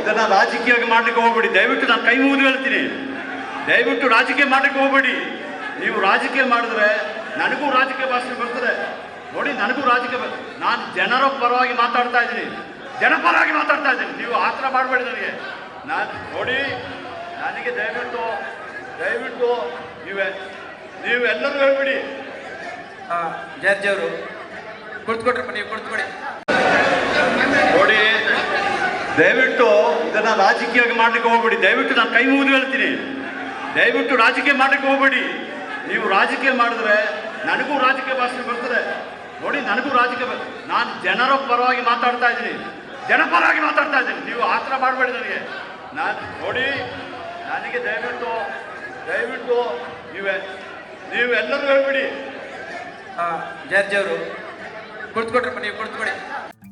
ಇದನ್ನ ರಾಜಕೀಯವಾಗಿ ಮಾಡ್ಲಿಕ್ಕೆ ಹೋಗ್ಬೇಡಿ. ದಯವಿಟ್ಟು ನಾನು ಕೈ ಮುಗಿದು ಹೇಳ್ತೀನಿ. ದಯವಿಟ್ಟು ರಾಜಕೀಯ ಮಾಡ್ಲಿಕ್ಕೆ ಹೋಗ್ಬೇಡಿ. ನೀವು ರಾಜಕೀಯ ಮಾಡಿದ್ರೆ ನನಗೂ ರಾಜಕೀಯ ಭಾಷೆ ಬರ್ತದೆ. ನೋಡಿ, ನನಗೂ ರಾಜಕೀಯ ನಾನು ಜನರ ಪರವಾಗಿ ಮಾತಾಡ್ತಾ ಇದ್ದೀನಿ. ಜನಪರವಾಗಿ ಮಾತಾಡ್ತಾ ಇದ್ದೀನಿ. ನೀವು ಆ ಥರ ಮಾಡಬೇಡಿ ನನಗೆ. ನಾನು ನೋಡಿ, ನನಗೆ ದಯವಿಟ್ಟು ದಯವಿಟ್ಟು ನೀವೇ ನೀವು ಎಲ್ಲರೂ ಹೇಳ್ಬಿಡಿ ಜಡ್ಜ್ ಅವರು ಕುಳಿತುಕೊಟ್ರಪ್ಪ ನೀವು ಕುಳಿತುಕೊಡಿ ದಯವಿಟ್ಟು ಇದನ್ನ ರಾಜಕೀಯವಾಗಿ ಮಾಡ್ಲಿಕ್ಕೆ ಹೋಗ್ಬೇಡಿ. ದಯವಿಟ್ಟು ನಾನು ಕೈ ಮುಗಿದು ಹೇಳ್ತೀನಿ. ದಯವಿಟ್ಟು ರಾಜಕೀಯ ಮಾಡ್ಲಿಕ್ಕೆ ಹೋಗ್ಬೇಡಿ. ನೀವು ರಾಜಕೀಯ ಮಾಡಿದ್ರೆ ನನಗೂ ರಾಜಕೀಯ ಭಾಷೆ ಬರ್ತದೆ. ನೋಡಿ, ನನಗೂ ರಾಜಕೀಯ ನಾನು ಜನರ ಪರವಾಗಿ ಮಾತಾಡ್ತಾ ಇದ್ದೀನಿ. ಜನಪರವಾಗಿ ಮಾತಾಡ್ತಾ ಇದ್ದೀನಿ. ನೀವು ಆ ಥರ ಮಾಡಬೇಡಿ ನನಗೆ. ನಾನು ನೋಡಿ, ನನಗೆ ದಯವಿಟ್ಟು ದಯವಿಟ್ಟು ನೀವೇ ನೀವು ಎಲ್ಲರೂ ಹಾಂ ಜಾರ್ಜಿ ಅವರು ಕುಳಿತುಕೊಟ್ರಪ್ಪ ನೀವು ಕುಳಿತುಕೊಡಿ